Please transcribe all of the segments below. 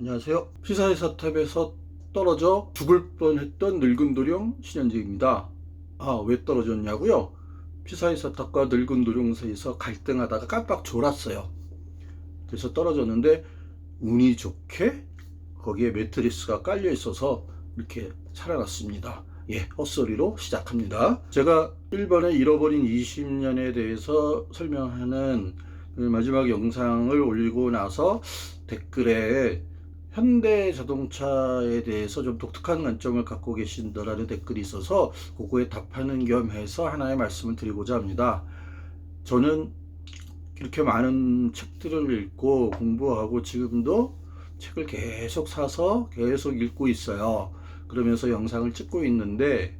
안녕하세요. 피사의 사탑에서 떨어져 죽을 뻔했던 늙은 도령 신현직입니다. 아, 왜 떨어졌냐고요? 피사의 사탑과 늙은 도령 사이에서 갈등하다가 깜빡 졸았어요. 그래서 떨어졌는데 운이 좋게 거기에 매트리스가 깔려 있어서 이렇게 살아났습니다. 예, 헛소리로 시작합니다. 제가 1번에 잃어버린 20년에 대해서 설명하는 그 마지막 영상을 올리고 나서 댓글에 현대 자동차에 대해서 좀 독특한 관점을 갖고 계신다라는 댓글이 있어서 그거에 답하는 겸 해서 하나의 말씀을 드리고자 합니다. 저는 이렇게 많은 책들을 읽고 공부하고 지금도 책을 계속 사서 계속 읽고 있어요. 그러면서 영상을 찍고 있는데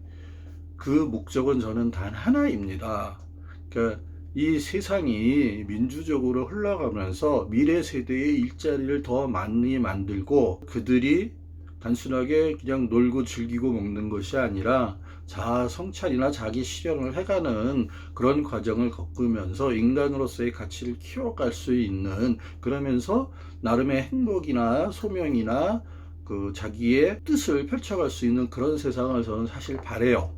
그 목적은 저는 단 하나입니다. 그러니까 이 세상이 민주적으로 흘러가면서 미래 세대의 일자리를 더 많이 만들고 그들이 단순하게 그냥 놀고 즐기고 먹는 것이 아니라 자아 성찰이나 자기 실현을 해가는 그런 과정을 겪으면서 인간으로서의 가치를 키워갈 수 있는 그러면서 나름의 행복이나 소명이나 그 자기의 뜻을 펼쳐갈 수 있는 그런 세상을 저는 사실 바래요.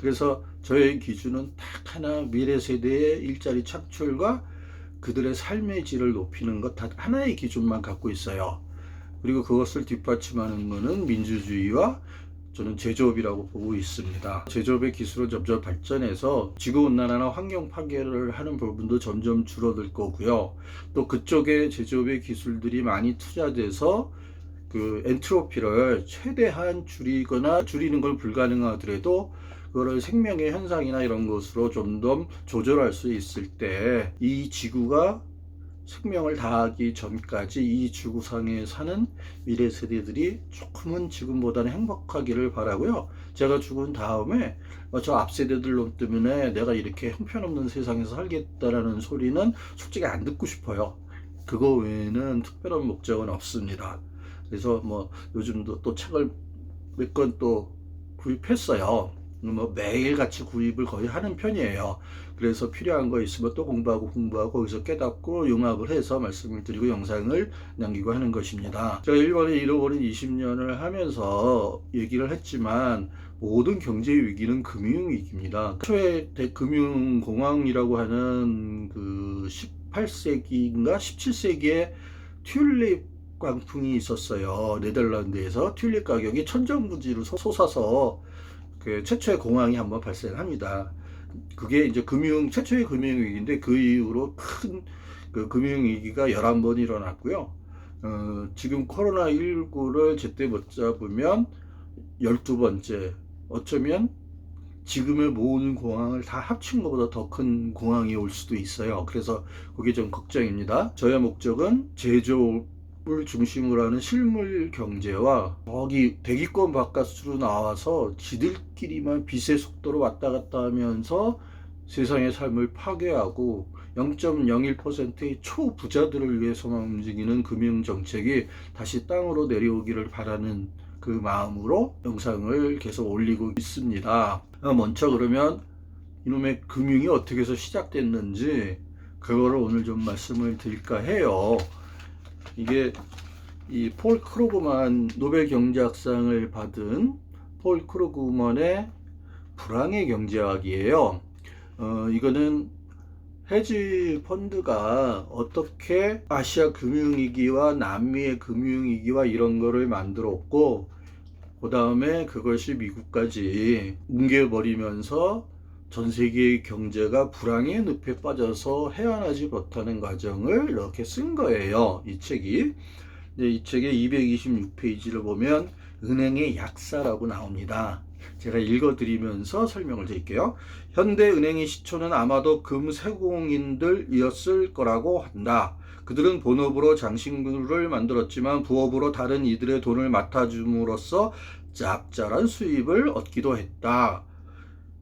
그래서 저의 기준은 딱 하나 미래 세대의 일자리 창출과 그들의 삶의 질을 높이는 것단 하나의 기준만 갖고 있어요. 그리고 그것을 뒷받침하는 것은 민주주의와 저는 제조업이라고 보고 있습니다. 제조업의 기술은 점점 발전해서 지구온난화나 환경 파괴를 하는 부분도 점점 줄어들 거고요. 또 그쪽에 제조업의 기술들이 많이 투자돼서 그 엔트로피를 최대한 줄이거나 줄이는 걸 불가능하더라도 그거를 생명의 현상이나 이런 것으로 좀 더 조절할 수 있을 때 이 지구가 생명을 다하기 전까지 이 지구상에 사는 미래 세대들이 조금은 지금보다는 행복하기를 바라고요. 제가 죽은 다음에 어, 저 앞 세대들 놈 때문에 내가 이렇게 형편없는 세상에서 살겠다라는 소리는 솔직히 안 듣고 싶어요. 그거 외에는 특별한 목적은 없습니다. 그래서 뭐 요즘도 또 책을 몇 권 또 구입했어요. 뭐 매일같이 구입을 거의 하는 편이에요. 그래서 필요한 거 있으면 또 공부하고 공부하고 거기서 깨닫고 융합을 해서 말씀을 드리고 영상을 남기고 하는 것입니다. 제가 일본에 잃어버린 20년을 하면서 얘기를 했지만 모든 경제 위기는 금융 위기입니다. 초에 대금융 공황이라고 하는 그 18세기인가 17세기에 튤립 광풍이 있었어요. 네덜란드에서 튤립 가격이 천정부지로 솟아서 그 최초의 공황이 한번 발생합니다. 그게 이제 금융 최초의 금융 위기인데 그 이후로 큰 그 금융 위기가 11번 일어났고요. 어, 지금 코로나 19를 제때 못 잡으면 12번째 어쩌면 지금의 모든 공황을 다 합친 것보다 더 큰 공황이 올 수도 있어요. 그래서 그게 좀 걱정입니다. 저의 목적은 제조 을 중심으로 하는 실물 경제와 거기 대기권 바깥으로 나와서 지들끼리만 빛의 속도로 왔다 갔다 하면서 세상의 삶을 파괴하고 0.01%의 초부자들을 위해서만 움직이는 금융 정책이 다시 땅으로 내려오기를 바라는 그 마음으로 영상을 계속 올리고 있습니다. 먼저 그러면 이놈의 금융이 어떻게 해서 시작됐는지 그거를 오늘 좀 말씀을 드릴까 해요. 이게 이 폴 크루그만 노벨 경제학상을 받은 폴 크루그만의 불황의 경제학이에요. 어, 이거는 헤지 펀드가 어떻게 아시아 금융위기와 남미의 금융위기와 이런 거를 만들었고, 그 다음에 그것이 미국까지 뭉개버리면서 전 세계의 경제가 불황의 늪에 빠져서 헤어나지 못하는 과정을 이렇게 쓴 거예요. 이 책이. 이 책의 226페이지를 보면 은행의 약사라고 나옵니다. 제가 읽어드리면서 설명을 드릴게요. 현대은행의 시초는 아마도 금세공인들이었을 거라고 한다. 그들은 본업으로 장신구를 만들었지만 부업으로 다른 이들의 돈을 맡아줌으로써 짭짤한 수입을 얻기도 했다.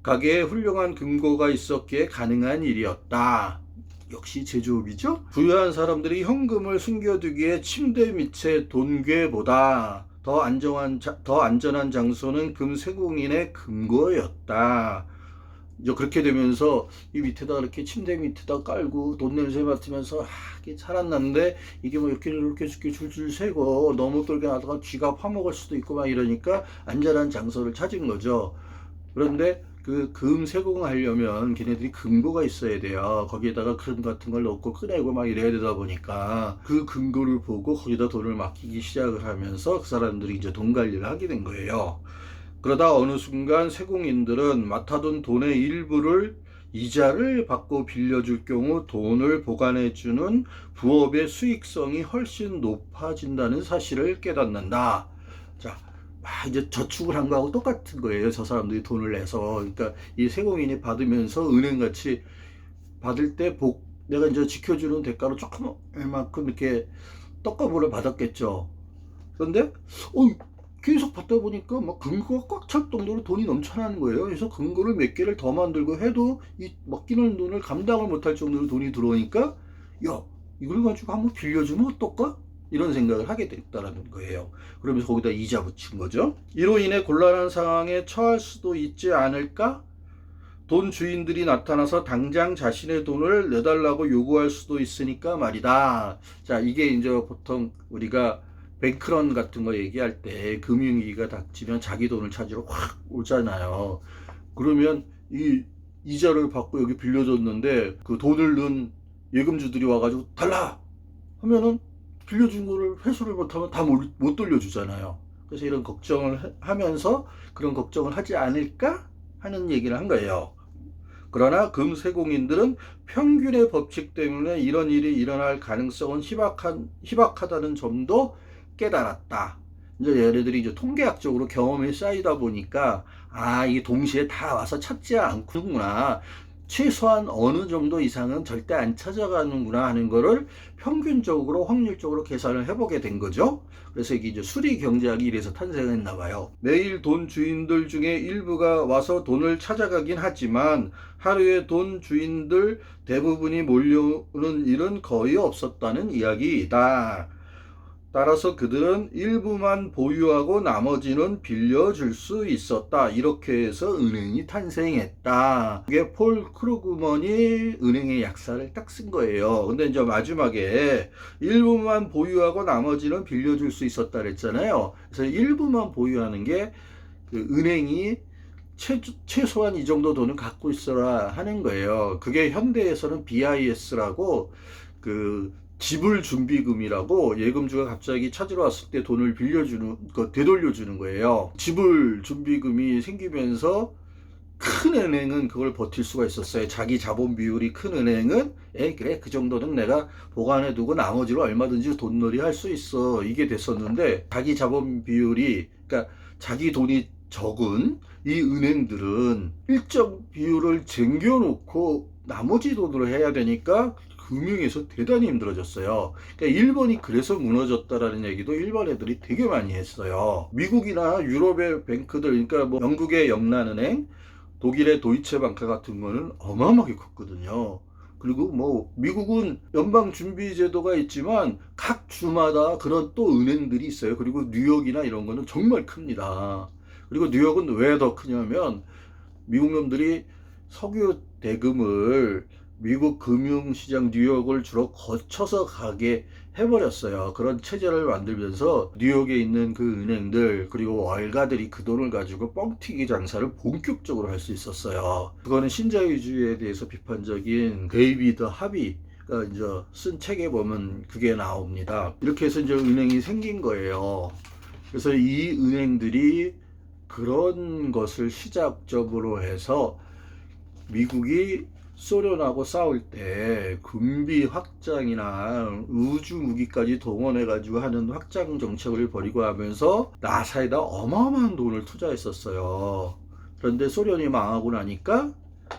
가게에 훌륭한 금고가 있었기에 가능한 일이었다. 역시 제조업이죠? 부유한 사람들이 현금을 숨겨두기에 침대 밑에 돈괴보다 더 안정한, 자, 더 안전한 장소는 금세공인의 금고였다. 이제 그렇게 되면서 이 밑에다 이렇게 침대 밑에다 깔고 돈 냄새 맡으면서 아, 이게 살았는데 이게 뭐 이렇게 이렇게 이렇게 줄줄 새고 너무 똘게 나다가 쥐가 파먹을 수도 있고 막 이러니까 안전한 장소를 찾은 거죠. 그런데 그 금 세공하려면 걔네들이 금고가 있어야 돼요. 거기에다가 금 같은 걸 넣고 꺼내고 막 이래야 되다 보니까 그 금고를 보고 거기다 돈을 맡기기 시작을 하면서 그 사람들이 이제 돈 관리를 하게 된 거예요. 그러다 어느 순간 세공인들은 맡아둔 돈의 일부를 이자를 받고 빌려줄 경우 돈을 보관해주는 부업의 수익성이 훨씬 높아진다는 사실을 깨닫는다. 자, 막 이제 저축을 한 거하고 똑같은 거예요. 저 사람들이 돈을 내서. 그러니까 이 세공인이 받으면서 은행같이 받을 때 복, 내가 이제 지켜주는 대가로 조금 얼만큼 이렇게 떡값을 받았겠죠. 그런데, 어, 계속 받다 보니까 막 금고가 꽉 찰 정도로 돈이 넘쳐나는 거예요. 그래서 금고를 몇 개를 더 만들고 해도 이 맡기는 돈을 감당을 못할 정도로 돈이 들어오니까 야 이걸 가지고 한번 빌려주면 어떨까? 이런 생각을 하게 됐다라는 거예요. 그러면서 거기다 이자 붙인 거죠. 이로 인해 곤란한 상황에 처할 수도 있지 않을까? 돈 주인들이 나타나서 당장 자신의 돈을 내달라고 요구할 수도 있으니까 말이다. 자, 이게 이제 보통 우리가 뱅크런 같은 거 얘기할 때 금융위기가 닥치면 자기 돈을 찾으러 확 오잖아요. 그러면 이 이자를 받고 여기 빌려줬는데 그 돈을 넣은 예금주들이 와가지고 달라 하면은 빌려준 거를 회수를 못하면 다 못 돌려주잖아요. 그래서 이런 걱정을 하- 하면서 그런 걱정을 하지 않을까 하는 얘기를 한 거예요. 그러나 금세공인들은 평균의 법칙 때문에 이런 일이 일어날 가능성은 희박한, 희박하다는 점도 깨달았다. 이제 얘네들이 이제 통계학적으로 경험이 쌓이다 보니까 아, 이게 동시에 다 와서 찾지 않구나. 최소한 어느 정도 이상은 절대 안 찾아가는구나 하는 거를 평균적으로 확률적으로 계산을 해보게 된 거죠. 그래서 이게 이제 수리 경제학이 이래서 탄생했나 봐요. 매일 돈 주인들 중에 일부가 와서 돈을 찾아가긴 하지만 하루에 돈 주인들 대부분이 몰려오는 일은 거의 없었다는 이야기이다. 따라서 그들은 일부만 보유하고 나머지는 빌려줄 수 있었다. 이렇게 해서 은행이 탄생했다. 이게 폴 크루그먼이 은행의 약사를 딱 쓴 거예요. 근데 이제 마지막에 일부만 보유하고 나머지는 빌려줄 수 있었다 그랬잖아요. 그래서 일부만 보유하는 게 그 은행이 최, 최소한 이 정도 돈을 갖고 있어라 하는 거예요. 그게 현대에서는 BIS라고 그 지불 준비금이라고 예금주가 갑자기 찾으러 왔을 때 돈을 빌려주는 거 되돌려 주는 거예요. 지불 준비금이 생기면서 큰 은행은 그걸 버틸 수가 있었어요. 자기 자본 비율이 큰 은행은 에 그래 그 정도는 내가 보관해 두고 나머지로 얼마든지 돈놀이 할 수 있어 이게 됐었는데 자기 자본 비율이 그러니까 자기 돈이 적은 이 은행들은 일정 비율을 쟁겨놓고 나머지 돈으로 해야 되니까 금융에서 대단히 힘들어졌어요. 그러니까 일본이 그래서 무너졌다라는 얘기도 일본 애들이 되게 많이 했어요. 미국이나 유럽의 뱅크들, 그러니까 뭐 영국의 영란은행, 독일의 도이체방크 같은 거는 어마어마하게 컸거든요. 그리고 뭐 미국은 연방 준비 제도가 있지만 각 주마다 그런 또 은행들이 있어요. 그리고 뉴욕이나 이런 거는 정말 큽니다. 그리고 뉴욕은 왜 더 크냐면 미국 놈들이 석유 대금을 미국 금융시장 뉴욕을 주로 거쳐서 가게 해버렸어요. 그런 체제를 만들면서 뉴욕에 있는 그 은행들 그리고 월가들이 그 돈을 가지고 뻥튀기 장사를 본격적으로 할 수 있었어요. 그거는 신자유주의에 대해서 비판적인 데이비드 하비가 이제 쓴 책에 보면 그게 나옵니다. 이렇게 해서 이제 은행이 생긴 거예요. 그래서 이 은행들이 그런 것을 시작적으로 해서 미국이 소련하고 싸울 때 군비 확장이나 우주 무기까지 동원해 가지고 하는 확장 정책을 벌이고 하면서 나사에다 어마어마한 돈을 투자했었어요. 그런데 소련이 망하고 나니까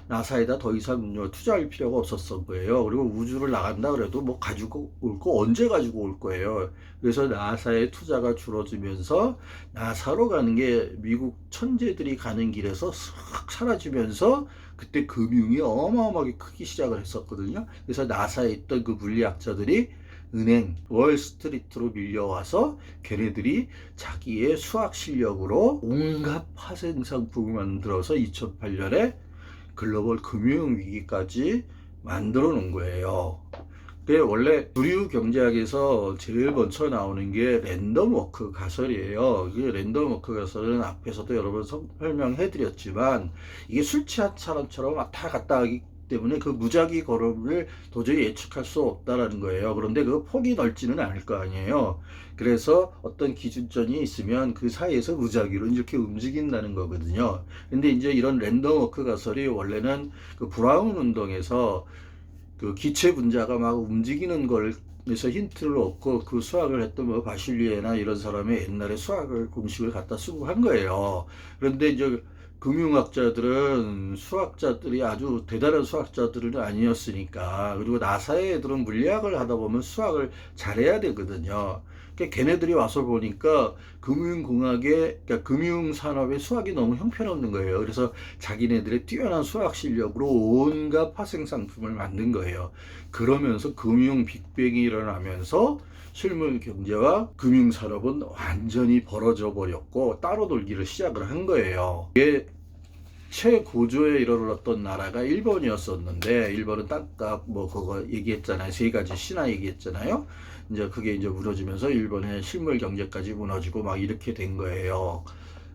나사에다 더 이상 투자할 필요가 없었던 거예요. 그리고 우주를 나간다 그래도 뭐 가지고 올 거 언제 가지고 올 거예요. 그래서 나사의 투자가 줄어들면서 나사로 가는 게 미국 천재들이 가는 길에서 싹 사라지면서 그때 금융이 어마어마하게 크기 시작을 했었거든요. 그래서 나사에 있던 그 물리학자들이 은행, 월스트리트로 밀려와서 걔네들이 자기의 수학 실력으로 온갖 파생 상품을 만들어서 2008년에 글로벌 금융 위기까지 만들어 놓은 거예요. 그게 원래 주류 경제학에서 제일 먼저 나오는 게 랜덤 워크 가설이에요. 이게 랜덤 워크 가설은 앞에서도 여러 번 설명해 드렸지만 이게 술 취한 사람처럼 왔다 갔다 하기 때문에 그 무작위 걸음을 도저히 예측할 수 없다라는 거예요. 그런데 그 폭이 넓지는 않을 거 아니에요. 그래서 어떤 기준점이 있으면 그 사이에서 무작위로 이렇게 움직인다는 거거든요. 근데 이제 이런 랜덤 워크 가설이 원래는 그 브라운 운동에서 그 기체 분자가 막 움직이는 걸 에서 힌트를 얻고 그 수학을 했던 뭐 바실리에나 이런 사람의 옛날에 수학을 공식을 갖다 쓰고 한 거예요. 그런데 이제 금융학자들은 수학자들이 아주 대단한 수학자들은 아니었으니까 그리고 나사의 애들은 물리학을 하다 보면 수학을 잘해야 되거든요. 걔네들이 와서 보니까 금융공학의 그러니까 금융산업의 수학이 너무 형편없는 거예요. 그래서 자기네들의 뛰어난 수학 실력으로 온갖 파생 상품을 만든 거예요. 그러면서 금융 빅뱅이 일어나면서 실물 경제와 금융 산업은 완전히 벌어져 버렸고 따로 돌기를 시작을 한 거예요. 이게 최고조에 이르렀던 나라가 일본이었었는데 일본은 땅값 뭐 그거 얘기했잖아요. 세 가지 신화 얘기했잖아요. 이제 그게 이제 무너지면서 일본의 실물 경제까지 무너지고 막 이렇게 된 거예요.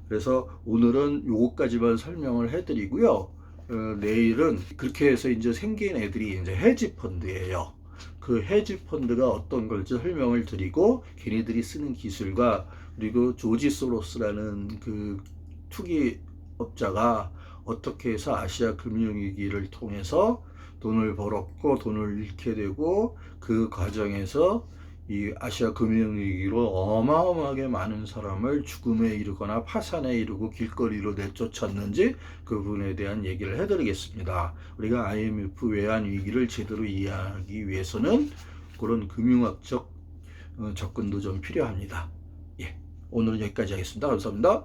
그래서 오늘은 요거까지만 설명을 해드리고요. 어, 내일은 그렇게 해서 이제 생긴 애들이 이제 헤지 펀드예요. 그 헤지 펀드가 어떤 걸지 설명을 드리고 걔네들이 쓰는 기술과 그리고 조지 소로스라는 그 투기 업자가 어떻게 해서 아시아 금융위기를 통해서 돈을 벌었고 돈을 잃게 되고 그 과정에서 이 아시아 금융위기로 어마어마하게 많은 사람을 죽음에 이르거나 파산에 이르고 길거리로 내쫓았는지 그 부분에 대한 얘기를 해드리겠습니다. 우리가 IMF 외환 위기를 제대로 이해하기 위해서는 그런 금융학적 어, 접근도 좀 필요합니다. 예, 오늘은 여기까지 하겠습니다. 감사합니다.